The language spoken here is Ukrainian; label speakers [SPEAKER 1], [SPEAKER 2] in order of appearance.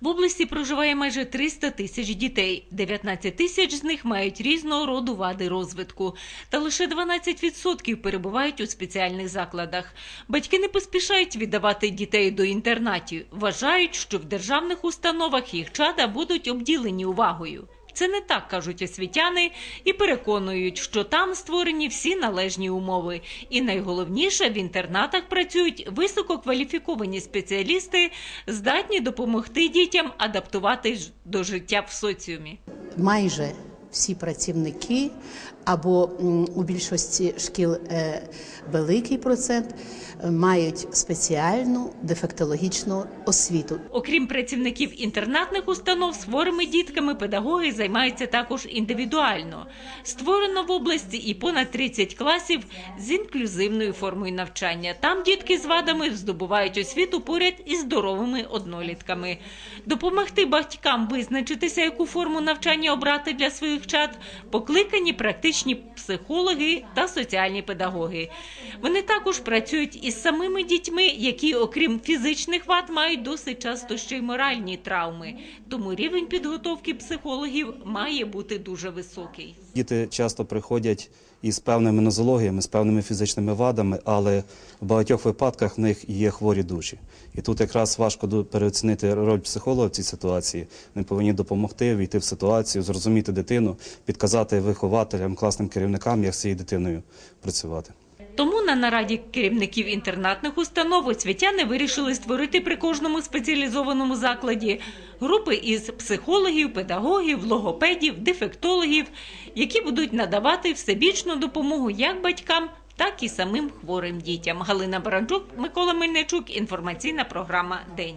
[SPEAKER 1] В області проживає майже 300 тисяч дітей. 19 тисяч з них мають різного роду вади розвитку. Та лише 12% перебувають у спеціальних закладах. Батьки не поспішають віддавати дітей до інтернатів. Вважають, що в державних установах їх чада будуть обділені увагою. Це не так, кажуть освітяни, і переконують, що там створені всі належні умови. І найголовніше, в інтернатах працюють висококваліфіковані спеціалісти, здатні допомогти дітям адаптуватись до життя в соціумі.
[SPEAKER 2] майже всі працівники, або у більшості шкіл е, великий процент е, мають спеціальну дефектологічну освіту.
[SPEAKER 1] Окрім працівників інтернатних установ, з хворими дітками педагоги займаються також індивідуально. Створено в області і понад 30 класів з інклюзивною формою навчання. Там дітки з вадами здобувають освіту поряд із здоровими однолітками. Допомогти батькам визначитися, яку форму навчання обрати для своїх чад, покликані практичні психологи та соціальні педагоги. Вони також працюють із самими дітьми, які, окрім фізичних вад, мають досить часто ще й моральні травми. Тому рівень підготовки психологів має бути дуже високий.
[SPEAKER 3] Діти часто приходять із певними нозологіями, з певними фізичними вадами, але в багатьох випадках в них є хворі душі. І тут якраз важко переоцінити роль психолога в цій ситуації. Вони повинні допомогти війти в ситуацію, зрозуміти дитину, підказати вихователям, класним керівникам, як з цією дитиною працювати.
[SPEAKER 1] Тому на нараді керівників інтернатних установ освітяни вирішили створити при кожному спеціалізованому закладі групи із психологів, педагогів, логопедів, дефектологів, які будуть надавати всебічну допомогу як батькам, так і самим хворим дітям. Галина Баранчук, Микола Мельничук. Інформаційна програма День.